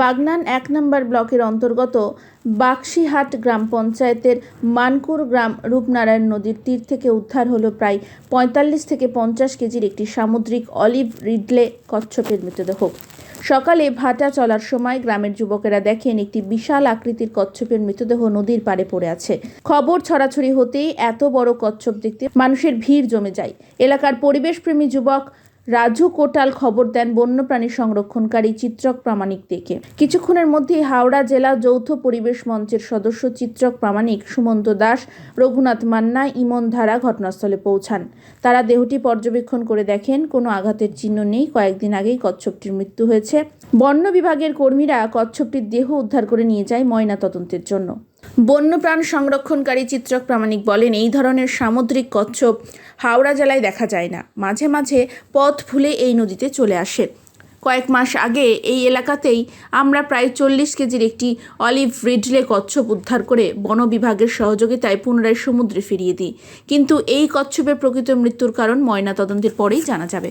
বাগনান এক নম্বর ব্লকের অন্তর্গত বাক্সিহাট গ্রাম পঞ্চায়েতের মানকুর গ্রাম রূপনারায়ণ নদীর তীর থেকে উদ্ধার হলো প্রায় পঁয়তাল্লিশ থেকে পঞ্চাশ কেজির একটি সামুদ্রিক অলিভ রিডলে কচ্ছপের মৃতদেহ। সকালে ভাটা চলার সময় গ্রামের যুবকেরা দেখেন একটি বিশাল আকৃতির কচ্ছপের মৃতদেহ নদীর পাড়ে পড়ে আছে। খবর ছড়াছড়ি হতেই এত বড় কচ্ছপ দেখতে মানুষের ভিড় জমে যায়। এলাকার পরিবেশপ্রেমী যুবক রাজু কোটাল খবর দেন বন্যপ্রাণী সংরক্ষণকারী চিত্রক প্রামাণিক দেখে। কিছুক্ষণের মধ্যেই হাওড়া জেলা যৌথ পরিবেশ মঞ্চের সদস্য চিত্রক প্রামাণিক সুমন্ত দাস, রঘুনাথ মান্না, ইমন ধারা ঘটনাস্থলে পৌঁছান। তারা দেহটি পর্যবেক্ষণ করে দেখেন, কোনো আঘাতের চিহ্ন নেই, কয়েকদিন আগেই কচ্ছপটির মৃত্যু হয়েছে। বন্য বিভাগের কর্মীরা কচ্ছপটির দেহ উদ্ধার করে নিয়ে যায় ময়না তদন্তের জন্য। বন্যপ্রাণ সংরক্ষণকারী চিত্রক প্রামাণিক বলেন, এই ধরনের সামুদ্রিক কচ্ছপ হাওড়া জেলায় দেখা যায় না। মাঝে মাঝে পথ ভুলে এই নদীতে চলে আসে। কয়েক মাস আগে এই এলাকাতেই আমরা প্রায় চল্লিশ কেজির একটি অলিভ রিডলে কচ্ছপ উদ্ধার করে বন বিভাগের সহযোগিতায় পুনরায় সমুদ্রে ফিরিয়ে দিই। কিন্তু এই কচ্ছপের প্রকৃত মৃত্যুর কারণ ময়নাতদন্তের পরেই জানা যাবে।